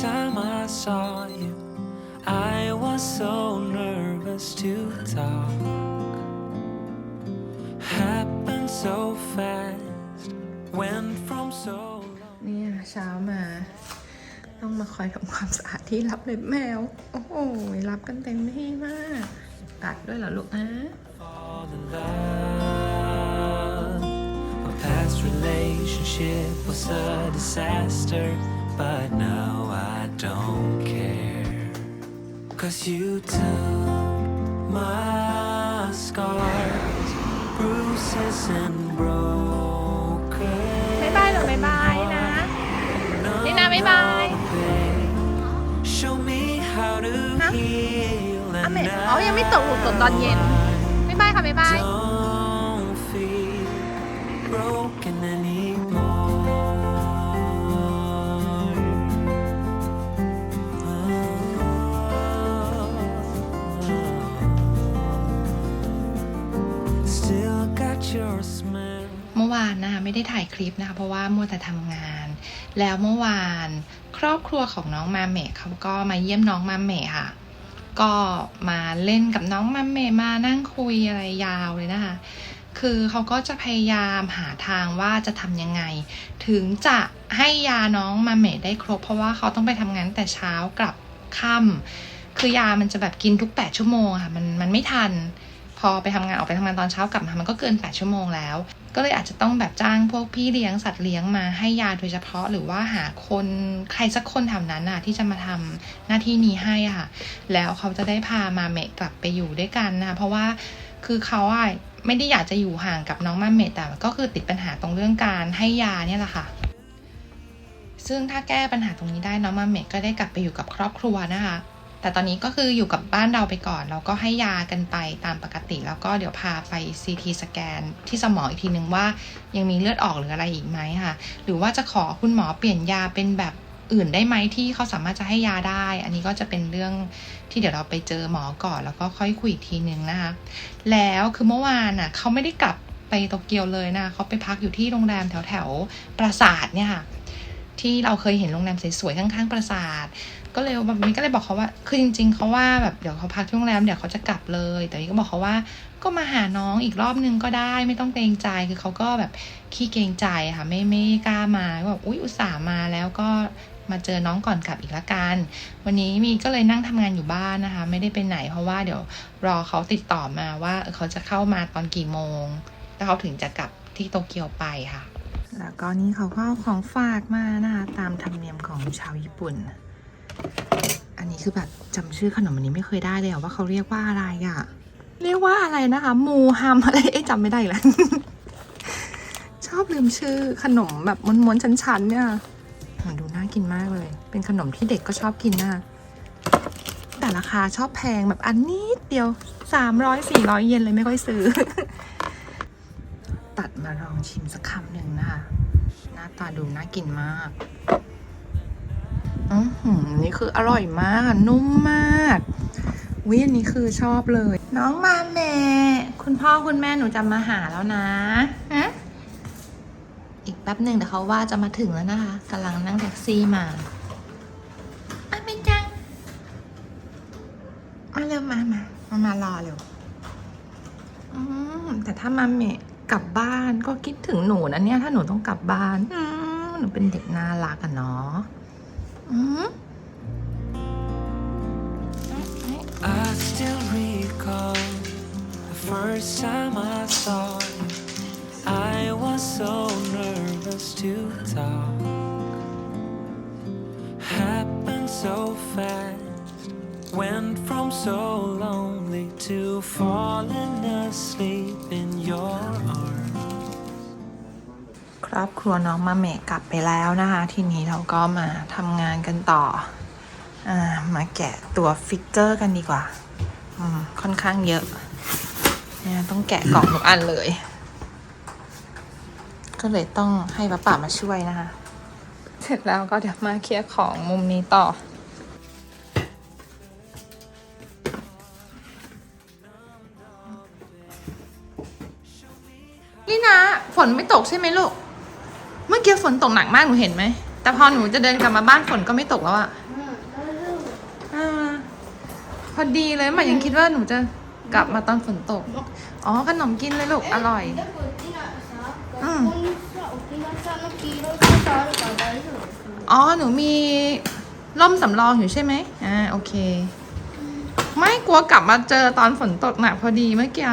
saw you, I was so nervous to talk. Happened so fast, went from so long. เนี่ยเช้ามา ต้องมาคอยทำความสะอาดที่รับเล็บแมว โอ้โหรับกันเต็มที่มากกัดด้วยเหรอลูกนะ fall in love. My past relationship was a disaster, but now I don't care. Cause you took my scars, bruises, and broken. บ๊ายบายหรอบ๊ายบายนะ นี่นะบ๊ายบาย Show me how to heal อะ and แม่อ๋อยังไม่ตกลูกตกตอนเย็นบ๊ายบายค่ะบ๊ายบาย don't ลิปนะคะ เพราะว่ามัวแต่ทำงาน แล้วเมื่อวานครอบครัวของน้องมาเมะเขาก็มาเยี่ยมน้องมาเมะค่ะ ก็มาเล่นกับน้องมาเมะมานั่งคุยอะไรยาวเลยนะคะ คือเขาก็จะพยายามหาทางว่าจะทำยังไง ถึงจะให้ยาน้องมาเมะได้ครบ เพราะว่าเขาต้องไปทำงานแต่เช้ากลับค่ำคือยามันจะแบบกินทุก 8 ชั่วโมงค่ะ มันมันไม่ทันพอไปทำงานออกไปทำงานตอนเช้ากลับมา มันก็เกิน 8 ชั่วโมงแล้ว ก็เลยอาจจะต้องแบบจ้างพวกพี่เลี้ยงสัตว์เลี้ยงมาให้ยาโดยเฉพาะหรือว่าหาคนใครสักคนแถวนั้นน่ะที่จะมาทำหน้าที่นี้ให้ค่ะ แล้วเขาจะได้พามาเมะกลับไปอยู่ด้วยกันนะคะเพราะว่าคือเขาอะไม่ได้อยากจะอยู่ห่างกับน้องมาเมะแต่ก็คือติดปัญหาตรงเรื่องการให้ยาเนี่ยแหละค่ะ ซึ่งถ้าแก้ปัญหาตรงนี้ได้น้องมาเมะก็ได้กลับไปอยู่กับครอบครัวนะคะ แต่ตอนนี้ก็คืออยู่กับบ้านเราไปก่อนแล้วก็ให้ยากันไปตามปกติ แล้วก็เดี๋ยวพาไป CT สแกนที่สมองอีกทีนึงว่ายังมีเลือดออกหรืออะไรอีกไหมค่ะ หรือว่าจะขอคุณหมอเปลี่ยนยาเป็นแบบอื่นได้ไหมที่เขาสามารถจะให้ยาได้ อันนี้ก็จะเป็นเรื่องที่เดี๋ยวเราไปเจอหมอก่อนแล้วก็ค่อยคุยอีกทีนึงนะคะ แล้วคือเมื่อวานน่ะเขาไม่ได้กลับไปโตเกียวเลยนะเขาไปพักอยู่ที่โรงแรมแถวแถวปราสาทเนี่ยค่ะที่เราเคยเห็นโรงแรมสวยๆข้างๆปราสาท ก็เลยแบบนี้ก็เลยบอกเขาว่า คือจริง ๆเขาว่าแบบเดี๋ยวเขาพักที่โรงแรมเดี๋ยวเขาจะกลับเลย แต่นี่ก็บอกเขาว่า ก็มาหาน้องอีกรอบนึงก็ได้ไม่ต้องเกรงใจคือเขาก็แบบขี้เกรงใจค่ะ ไม่ไม่กล้ามาก็แบบอุ๊ยอุตส่าห์มาแล้วก็มาเจอน้องก่อนกลับอีกละกัน วันนี้มีก็เลยนั่งทำงานอยู่บ้านนะคะ ไม่ได้ไปไหนเพราะว่าเดี๋ยวรอเขาติดต่อมาว่าเขาจะเข้ามาตอนกี่โมง แล้วเขาถึงจะกลับที่โตเกียวไปค่ะ แล้วก็นี่เขาก็เอของฝากมานะคะตามธรรมเนียมของชาวญี่ปุ่น อันนี้คือแบบจำชื่อขนมอันนี้ไม่เคยได้เลยอะว่าเขาเรียกว่าอะไรอะเรียกว่าอะไรนะคะมูฮัมอะไรเอ๊ะจำไม่ได้แล้วชอบลืมชื่อขนมแบบม้วนๆชั้นๆ เนี่ยดูน่ากินมากเลย เป็นขนมที่เด็กก็ชอบกินนะแต่ราคาชอบแพงแบบอันนิดเดียวสามร้อยสี่ร้อยเยนเลยไม่ค่อยซื้อ ตัดมาลองชิมสักคำหนึ่งนะคะ หน้าตาดูน่ากินมาก อือนี่คืออร่อยมาก นุ่มมากวิอันนี้คือชอบเลย น้องมาแม่คุณพ่อคุณแม่หนูจะมาหาแล้วนะฮะอีกแป๊บหนึ่งเดี๋ยวเขาว่าจะมาถึงแล้วนะคะกำลังนั่งแท็กซี่มาไม่จังมาเร็วมามามามารอเร็วอืมแต่ถ้ามาเมะกลับบ้านก็คิดถึงหนูนะเนี่ยถ้าหนูต้องกลับบ้านอืมหนูเป็นเด็กน่ารักอะเนาะ อืม I still recall the first time I saw you. I was so nervous to talk. Happened so fast. Went from so lonely to falling asleep in your arms. ครอบครัวน้องมาเมะกลับไปแล้วนะคะ ทีนี้เราก็มาทำงานกันต่ออมาแกะตัวฟิกเกอร์กันดีกว่า ค่อนข้างเยอะเนี่ยต้องแกะกล่องทุกอันเลย ก็เลยต้องให้ป้าป่ามาช่วยนะคะ เสร็จแล้วก็เดี๋ยวมาเคลียร์ของมุมนี้ต่อนี่นะ ฝนไม่ตกใช่ไหมลูกื่อกี้ฝนตกหนักมากหนูเห็นไหม แต่พอหนูจะเดินกลับมาบ้านฝนก็ไม่ตกแล้วอะอ่าพอดีเลยหมายังคิดว่าหนูจะกลับมาตอนฝนตก อ๋อขนมกินเลยลูกอร่อย.อ๋อหนูมีร่มสำรองอยู่ใช่ไหมอ่าโอเค ไม่กลัวกลับมาเจอตอนฝนตกหนักพอดีเมื่อกี้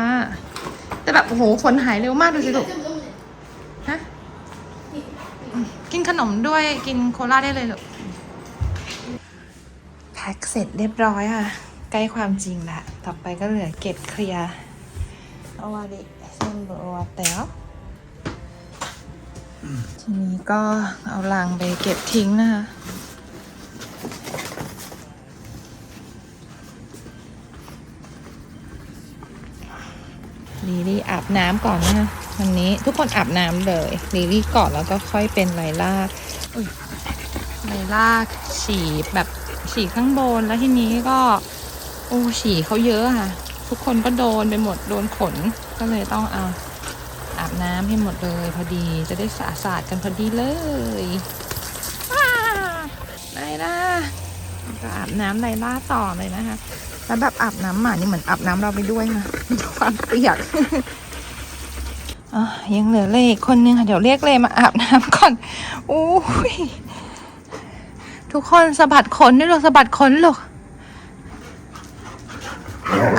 แต่แบบโอ้โหฝนหายเร็วมากดูสิลูก. ขนมด้วยกินโคลาได้เลยลูกแพ็คเสร็จเรียบร้อยค่ะ ใกล้ความจริงละต่อไปก็เหลือเก็บเคลียร์เอาวาดิเซนโบวาเตลทีนี้ก็เอาลังไปเก็บทิ้งนะคะลีลี่อาบน้ำก่อนนะคะ วันนี้ทุกคนอาบน้ำเลยลีลี่ก่อนแล้วก็ค่อยเป็นไลล่าไลล่าฉี่แบบฉี่ข้างบนแล้วทีนี้ก็ โอ้ฉี่เขาเยอะค่ะ ทุกคนก็โดนไปหมดโดนขนก็เลยต้องเอาอาบน้ำให้หมดเลย พอดีจะได้สะอาดกันพอดีเลยว้าไลล่าก็อาบน้ำไลล่าต่อเลยนะคะแล้วแบบอาบน้ำหมานี่เหมือนอาบน้ำเราไปด้วยค่ะความเปียก อะยังเหลือเลอีกคนนึงค่ะเดี๋ยวเรียกเลมาอาบน้ำก่อนโอ้ยทุกคนสะบัดขนด้วยหรอสะบัดขนหรอ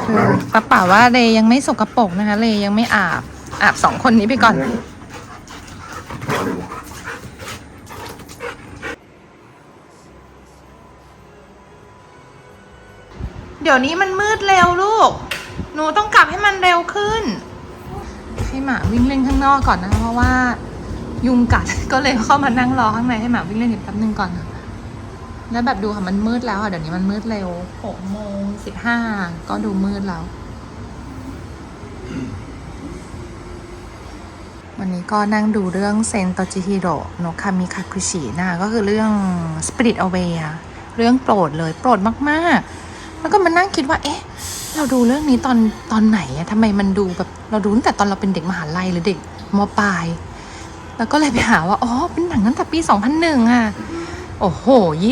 คือป้าป่าว่าเลยังไม่สกปรกนะคะ เลยังไม่อาบอาบสองคนนี้ไปก่อน เดี๋ยวนี้มันมืดเร็วลูก หนูต้องกลับให้มันเร็วขึ้น ให้หมาวิ่งเล่นข้างนอกก่อนนะคะเพราะว่ายุงกัด ก็เลยเข้ามานั่งรอข้างในให้หมาวิ่งเล่นอีกแป๊บนึงก่อน แล้วแบบดูค่ะมันมืดแล้วค่ะเดี๋ยวนี้มันมืดเร็วหกโมงสิบห้าก็ดูมืดแล้ว วันนี้ก็นั่งดูเรื่องเซนโตจิฮิโร่โนคามิคาคุชินะคะก็คือเรื่อง Spirit Away อะเรื่องโปรดเลยโปรดมาก ๆ แล้วก็มานั่งคิดว่า เอ๊ะ เราดูเรื่องนี้ตอนตอนไหนอะทำไมมันดูแบบ เราดูตั้งแต่ตอนเราเป็นเด็กมหาลัยหรือเด็กมปลาย แล้วก็เลยไปหาว่า อ๋อ เป็นหนังตั้งแต่ปี 2001 อะ โอ้โห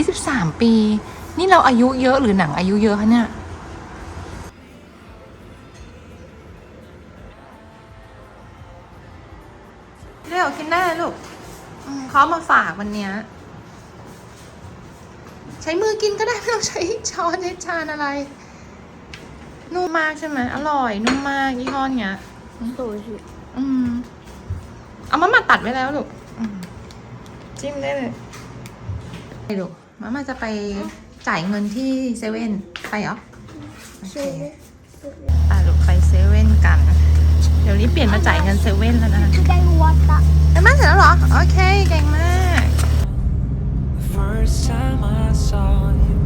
23 ปี นี่เราอายุเยอะหรือหนังอายุเยอะคะเนี่ยเร็วกินได้เลยลูกเขาเอามาฝากวันเนี้ยใช้มือกินก็ได้ไม่ต้องใช้ช้อนใช้ชานอะไร นุ่มมากใช่ไหมอร่อยนุ่มมากยี่ห้อเนี้ยโซชิอืม เอามามาตัดไว้แล้วลูกจิ้มได้เลยไปลูกมามาจะไปจ่ายเงินที่เซเว่นไปเหรอโอเคไปลูกไปเซเว่นกัน เดี๋ยวนี้เปลี่ยนมาจ่ายเงินเซเว่นแล้วนะคือแกงวัดละแต่มาเสร็จแล้วเหรอ โอเคเก่งมาก first time I saw you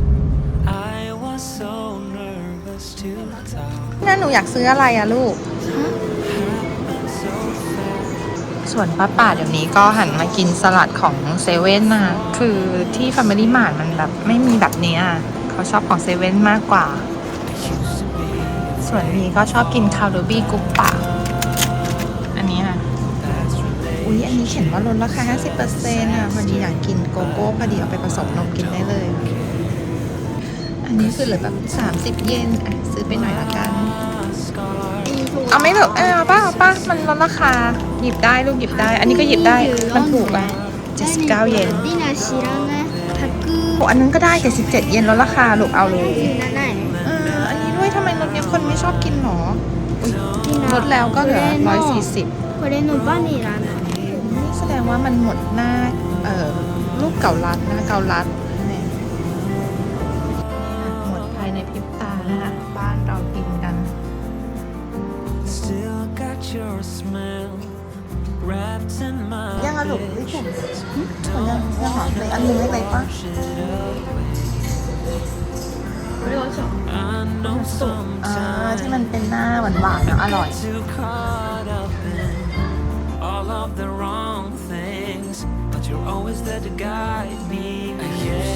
นั่นหนูอยากซื้ออะไรอะลูก Happened so fast. ส่วนป้าป่าเดี๋ยวนี้ก็หันมากินสลัดของเซเว่นนะคะคือที่ Family Mart มันแบบไม่มีแบบเนี้ยเขาชอบของเซเว่นมากกว่า I used to be ส่วนนี้ก็ชอบกินคารูบี้กุ๊ปปะอันนี้ค่ะ that's related. อุ๊ยอันนี้เขียนว่าลดราคา 50%อะ พอดีอยากกินโกโก้พอดีเอาไปผสมนมกินได้เลย อันนี้คือเหลือแบบ 30 เยนอ่ะซื้อไปหน่อยละกัน เอาไหม่ลูกเออเอาป้าเอาป้ามันลดราคา หยิบได้ลูกหยิบได้ อันนี้ก็หยิบได้ มันถูกอ่ะ79 เยน ディナー知らない。 โอ้อันนั้นก็ได้77 เยนลดราคาลูกเอาเลย 127円。 เอออันนี้ด้วยทำไมรถเนี้ยคนไม่ชอบกินหรออุ๊ย ディナー ลดแล้วก็เหลือ これの140これのバニラの。 นี่แสดงว่ามันหมดหน้า เอ่อ รูปเก่ารัดนะเก่ารัด ยังอะลูก bed. ไม่ถูกยังยังหอมเลยอันนึงเล็กๆปะ Wash it away. I know อ่า ที่มั sometimes นเป็นหน้าหวานๆนะอร่อย too caught up in all of the wrong things, but you're always there to guide me. Yeah.